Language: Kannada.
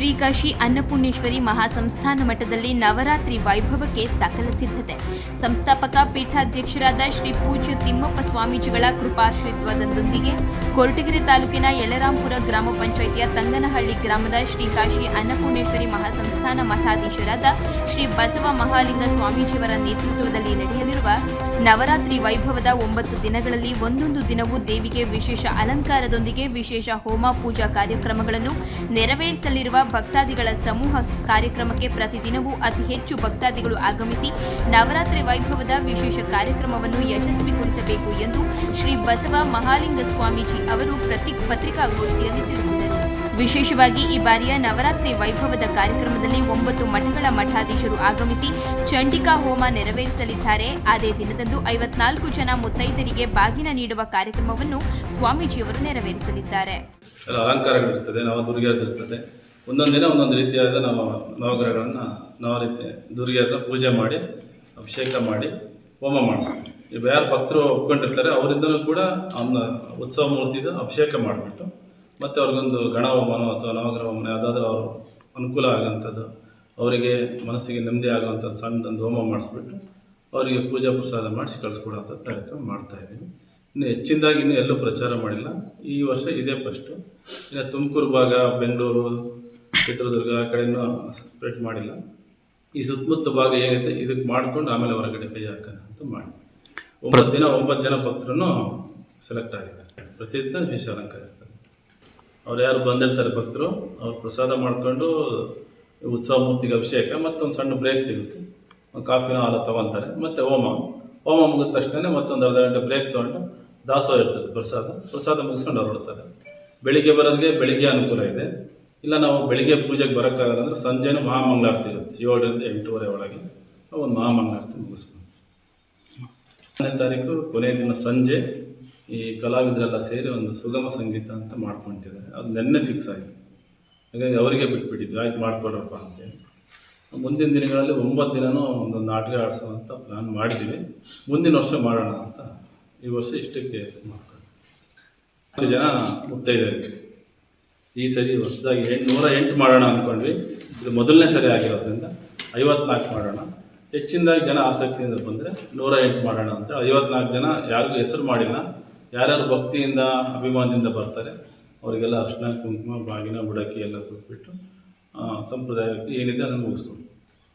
ಶ್ರೀಕಾಶಿ ಅನ್ನಪೂರ್ಣೇಶ್ವರಿ ಮಹಾಸಂಸ್ಥಾನ ಮಠದಲ್ಲಿ ನವರಾತ್ರಿ ವೈಭವಕ್ಕೆ ಸಕಲ ಸಿದ್ಧತೆ. ಸಂಸ್ಥಾಪಕ ಪೀಠಾಧ್ಯಕ್ಷರಾದ ಶ್ರೀ ಪೂಜ್ಯ ತಿಮ್ಮಪ್ಪ ಸ್ವಾಮೀಜಿಗಳ ಕೃಪಾಶ್ರಿತ್ವದೊಂದಿಗೆ ಕೊರಟಗೆರೆ ತಾಲೂಕಿನ ಯಲರಾಂಪುರ ಗ್ರಾಮ ಪಂಚಾಯಿತಿಯ ತಂಗನಹಳ್ಳಿ ಗ್ರಾಮದ ಶ್ರೀಕಾಶಿ ಅನ್ನಪೂರ್ಣೇಶ್ವರಿ ಮಹಾಸಂಸ್ಥಾನ ಮಠಾಧೀಶರಾದ ಶ್ರೀ ಬಸವ ಮಹಾಲಿಂಗ ಸ್ವಾಮೀಜಿಯವರ ನೇತೃತ್ವದಲ್ಲಿ ನಡೆಯಲಿರುವ ನವರಾತ್ರಿ ವೈಭವದ ಒಂಬತ್ತು ದಿನಗಳಲ್ಲಿ ಒಂದೊಂದು ದಿನವೂ ದೇವಿಗೆ ವಿಶೇಷ ಅಲಂಕಾರದೊಂದಿಗೆ ವಿಶೇಷ ಹೋಮ ಪೂಜಾ ಕಾರ್ಯಕ್ರಮಗಳನ್ನು ನೆರವೇರಿಸಲಿರುವ ಭಕ್ತಾದಿಗಳ ಸಮೂಹ ಕಾರ್ಯಕ್ರಮಕ್ಕೆ ಪ್ರತಿದಿನವೂ ಅತಿ ಹೆಚ್ಚು ಭಕ್ತಾದಿಗಳು ಆಗಮಿಸಿ ನವರಾತ್ರಿ ವೈಭವದ ವಿಶೇಷ ಕಾರ್ಯಕ್ರಮವನ್ನು ಯಶಸ್ವಿಗೊಳಿಸಬೇಕು ಎಂದು ಶ್ರೀ ಬಸವ ಮಹಾಲಿಂಗ ಸ್ವಾಮೀಜಿ ಅವರು ಪ್ರತಿ ಪತ್ರಿಕಾಗೋಷ್ಠಿಯಲ್ಲಿ ತಿಳಿಸಿದರು. ವಿಶೇಷವಾಗಿ ಈ ಬಾರಿಯ ನವರಾತ್ರಿ ವೈಭವದ ಕಾರ್ಯಕ್ರಮದಲ್ಲಿ ಒಂಬತ್ತು ಮಠಗಳ ಮಠಾಧೀಶರು ಆಗಮಿಸಿ ಚಂಡಿಕಾ ಹೋಮ ನೆರವೇರಿಸಲಿದ್ದಾರೆ. ಅದೇ ದಿನದಂದು ಐವತ್ನಾಲ್ಕು ಜನ ಮುತ್ತೈದರಿಗೆ ಬಾಗಿನ ನೀಡುವ ಕಾರ್ಯಕ್ರಮವನ್ನು ಸ್ವಾಮೀಜಿಯವರು ನೆರವೇರಿಸಲಿದ್ದಾರೆ. ಅಲಂಕಾರ ಅಲಂಕಾರಗಳಿರ್ತದೆ ಒಂದೊಂದು ದಿನ ಒಂದೊಂದು ರೀತಿಯಾದ ನಾವು ನವಗ್ರಹಗಳನ್ನು ನವ ರೀತಿ ದುರ್ಗಿಯರನ್ನ ಪೂಜೆ ಮಾಡಿ, ಅಭಿಷೇಕ ಮಾಡಿ, ಹೋಮ ಮಾಡಿಸ್ತೀವಿ. ಈಗ ಯಾರು ಭಕ್ತರು ಒಪ್ಕೊಂಡಿರ್ತಾರೆ, ಅವರಿಂದಲೂ ಕೂಡ ಅವನ ಉತ್ಸವ ಮೂರ್ತಿದು ಅಭಿಷೇಕ ಮಾಡಿಬಿಟ್ಟು, ಮತ್ತು ಅವ್ರಿಗೊಂದು ಗಣ ಹೋಮನೋ ಅಥವಾ ನವಗ್ರಹ ಹೋಮನ ಯಾವುದಾದ್ರೂ ಅವರು ಅನುಕೂಲ ಆಗೋಂಥದ್ದು, ಅವರಿಗೆ ಮನಸ್ಸಿಗೆ ನೆಮ್ಮದಿ ಆಗುವಂಥದ್ದು ಸಣ್ಣದೊಂದು ಹೋಮ ಮಾಡಿಸ್ಬಿಟ್ಟು, ಅವರಿಗೆ ಪೂಜಾ ಪ್ರಸಾದ ಮಾಡಿಸಿ ಕಳಿಸ್ಕೊಡೋಂಥ ಕಾರ್ಯಕ್ರಮ ಮಾಡ್ತಾ ಇದ್ದೀವಿ. ಇನ್ನು ಹೆಚ್ಚಿನದಾಗಿ ಇನ್ನೂ ಎಲ್ಲೂ ಪ್ರಚಾರ ಮಾಡಿಲ್ಲ. ಈ ವರ್ಷ ಇದೇ ಫಸ್ಟು. ಇನ್ನು ತುಮಕೂರು ಭಾಗ, ಬೆಂಗಳೂರು ಚಿತ್ರದುರ್ಗ ಆ ಕಡೆನೂ ಸಪ್ರೇಟ್ ಮಾಡಿಲ್ಲ. ಈ ಸುತ್ತಮುತ್ತಲ ಭಾಗ ಏನಿದೆ ಇದಕ್ಕೆ ಮಾಡ್ಕೊಂಡು ಆಮೇಲೆ ಹೊರಗಡೆ ಕೈ ಹಾಕೋಣ ಅಂತ ಮಾಡಿ. ಒಂಬತ್ತು ದಿನ ಒಂಬತ್ತು ಜನ ಭಕ್ತರು ಸೆಲೆಕ್ಟ್ ಆಗಿದ್ದಾರೆ. ಪ್ರತಿದಿನ ವಿಶೇಷ ಅಲಂಕಾರ ಇರ್ತಾರೆ ಅವ್ರು ಯಾರು ಬಂದಿರ್ತಾರೆ ಭಕ್ತರು ಅವ್ರು ಪ್ರಸಾದ ಮಾಡಿಕೊಂಡು ಉತ್ಸವ ಮೂರ್ತಿಗೆ ಅಭಿಷೇಕ ಮತ್ತೊಂದು ಸಣ್ಣ ಬ್ರೇಕ್ ಸಿಗುತ್ತೆ. ಒಂದು ಕಾಫಿನ ಹಾಲು ತೊಗೊತಾರೆ. ಮತ್ತು ಹೋಮ. ಹೋಮ ಮುಗಿದ ತಕ್ಷಣ ಮತ್ತೊಂದು ಅರ್ಧ ಗಂಟೆ ಬ್ರೇಕ್ ತೊಗೊಂಡು ದಾಸೋಹ ಇರ್ತದೆ ಪ್ರಸಾದ. ಪ್ರಸಾದ ಮುಗಿಸ್ಕೊಂಡು ಹೊರಡ್ತಾರೆ. ಬೆಳಿಗ್ಗೆ ಬರೋರಿಗೆ ಬೆಳಿಗ್ಗೆ ಅನುಕೂಲ ಇದೆ. ಇಲ್ಲ, ನಾವು ಬೆಳಿಗ್ಗೆ ಪೂಜೆಗೆ ಬರೋಕ್ಕಾಗಲ್ಲ ಅಂದರೆ ಸಂಜೆನೂ ಮಹಾಮಂಗಳಾರತಿ ಇರುತ್ತೆ. ಏಳರಿಂದ ಎಂಟೂವರೆ ಒಳಗೆ ಒಂದು ಮಹಾಮಂಗಳಾರತಿ ಮುಗಿಸ್ಬೋದು. ತಾರೀಕು ಕೊನೆಯ ದಿನ ಸಂಜೆ ಈ ಕಲಾವಿದರೆಲ್ಲ ಸೇರಿ ಒಂದು ಸುಗಮ ಸಂಗೀತ ಅಂತ ಮಾಡ್ಕೊತಿದ್ದಾರೆ ಅದು ನೆನ್ನೆ ಫಿಕ್ಸ್ ಆಯಿತು ಹಾಗಾಗಿ ಅವರಿಗೆ ಬಿಟ್ಬಿಟ್ಟಿದ್ವಿ. ಆಯ್ತು, ಮಾಡ್ಕೊಡ್ರಪ್ಪ ಅಂತೇಳಿ. ಮುಂದಿನ ದಿನಗಳಲ್ಲಿ ಒಂಬತ್ತು ದಿನವೂ ಒಂದೊಂದು ನಾಟಕ ಆಡಿಸೋಣ ಅಂತ ಪ್ಲ್ಯಾನ್ ಮಾಡಿದ್ದೀವಿ. ಮುಂದಿನ ವರ್ಷ ಮಾಡೋಣ ಅಂತ ಈ ವರ್ಷ ಇಷ್ಟಕ್ಕೆ ಮಾಡ್ಕೊಂಡು ಜನ ಮುತ್ತೈದೆಯರು ಈ ಸರಿ ಹೊಸದಾಗಿ ಎಂಟು ನೂರ ಎಂಟು ಮಾಡೋಣ ಅಂದ್ಕೊಂಡ್ವಿ. ಇದು ಮೊದಲನೇ ಸರಿ ಆಗಿರೋದ್ರಿಂದ ಐವತ್ನಾಲ್ಕು ಮಾಡೋಣ. ಹೆಚ್ಚಿನದಾಗಿ ಜನ ಆಸಕ್ತಿಯಿಂದ ಬಂದರೆ ನೂರ ಎಂಟು ಮಾಡೋಣ ಅಂತ ಐವತ್ನಾಲ್ಕು ಜನ ಯಾರಿಗೂ ಹೆಸರು ಮಾಡಿಲ್ಲ. ಯಾರ್ಯಾರು ಭಕ್ತಿಯಿಂದ, ಅಭಿಮಾನದಿಂದ ಬರ್ತಾರೆ, ಅವರಿಗೆಲ್ಲ ಅರ್ಶನ ಕುಂಕುಮ, ಬಾಗಿನ ಬುಡಕಿ ಎಲ್ಲ ಕೊಟ್ಬಿಟ್ಟು ಸಂಪ್ರದಾಯಕ್ಕೆ ಏನಿದೆ ಅದನ್ನು ಮುಗಿಸ್ಕೊಂಡು